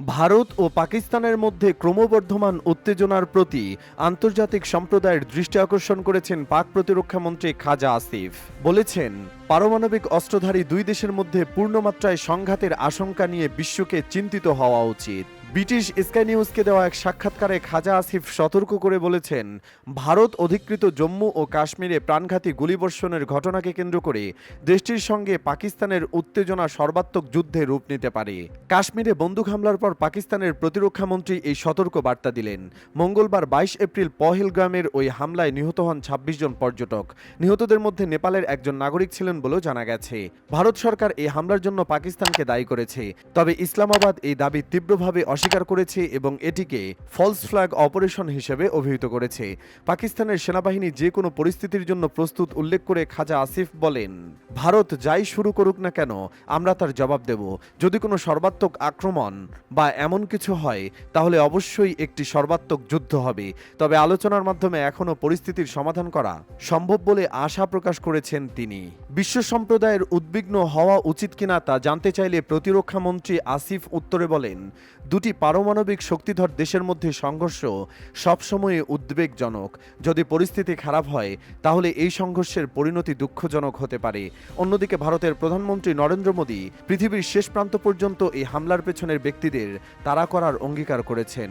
ভারত ও পাকিস্তানের মধ্যে ক্রমবর্ধমান উত্তেজনার প্রতি আন্তর্জাতিক সম্প্রদায়ের দৃষ্টি আকর্ষণ করেছেন পাক প্রতিরক্ষা মন্ত্রী খাজা আসিফ। বলেছেন, পারমাণবিক অস্ত্রধারী দুই দেশের মধ্যে পূর্ণমাত্রায় সংঘাতের আশঙ্কা নিয়ে বিশ্বকে চিন্তিত হওয়া উচিত। ব্রিটিশ স্কাই নিউজকে দেওয়া এক সাক্ষাৎকারে খাজা আসিফ সতর্ক করে বলেছেন, ভারত অধিকৃত জম্মু ও কাশ্মীরে প্রাণঘাতী গুলিবর্ষণের ঘটনাকে কেন্দ্র করে দেশটির সঙ্গে পাকিস্তানের উত্তেজনা সর্বাত্মক যুদ্ধে রূপ নিতে পারে। কাশ্মীরে বন্দুক হামলার পর পাকিস্তানের প্রতিরক্ষা মন্ত্রী এই সতর্ক বার্তা দিলেন। মঙ্গলবার বাইশ এপ্রিল পহেলগ্রামের ওই হামলায় নিহত হন ২৬ জন পর্যটক। নিহতদের মধ্যে নেপালের একজন নাগরিক ছিলেন বলেও জানা গেছে। ভারত সরকার এই হামলার জন্য পাকিস্তানকে দায়ী করেছে। তবে ইসলামাবাদ এই দাবি তীব্রভাবে অস্বীকার করেছে এবং এটিকে ফলস ফ্ল্যাগ অপারেশন হিসেবে অভিহিত করেছে। পাকিস্তানের সেনাবাহিনী যে কোনো পরিস্থিতির জন্য প্রস্তুত উল্লেখ করে খাজা আসিফ বলেন, ভারত যাই শুরু করুক না কেন, আমরা তার জবাব দেব। যদি কোনো সর্বাত্মক আক্রমণ বা এমন কিছু হয়, তাহলে অবশ্যই একটি সর্বাত্মক যুদ্ধ হবে। তবে আলোচনার মাধ্যমে এখনও পরিস্থিতির সমাধান করা সম্ভব বলে আশা প্রকাশ করেছেন তিনি। বিশ্ব সম্প্রদায়ের উদ্বিগ্ন হওয়া উচিত কিনা তা জানতে চাইলে প্রতিরক্ষা মন্ত্রী আসিফ উত্তরে বলেন, দুটি পারমাণবিক শক্তিধর দেশের মধ্যে সংঘর্ষ সবসময় উদ্বেগজনক। যদি পরিস্থিতি খারাপ হয়, তাহলে এই সংঘর্ষের পরিণতি দুঃখজনক হতে পারে। অন্যদিকে ভারতের প্রধানমন্ত্রী নরেন্দ্র মোদী পৃথিবীর শেষ প্রান্ত পর্যন্ত এই হামলার পেছনের ব্যক্তিদের তাড়া করার অঙ্গীকার করেছেন।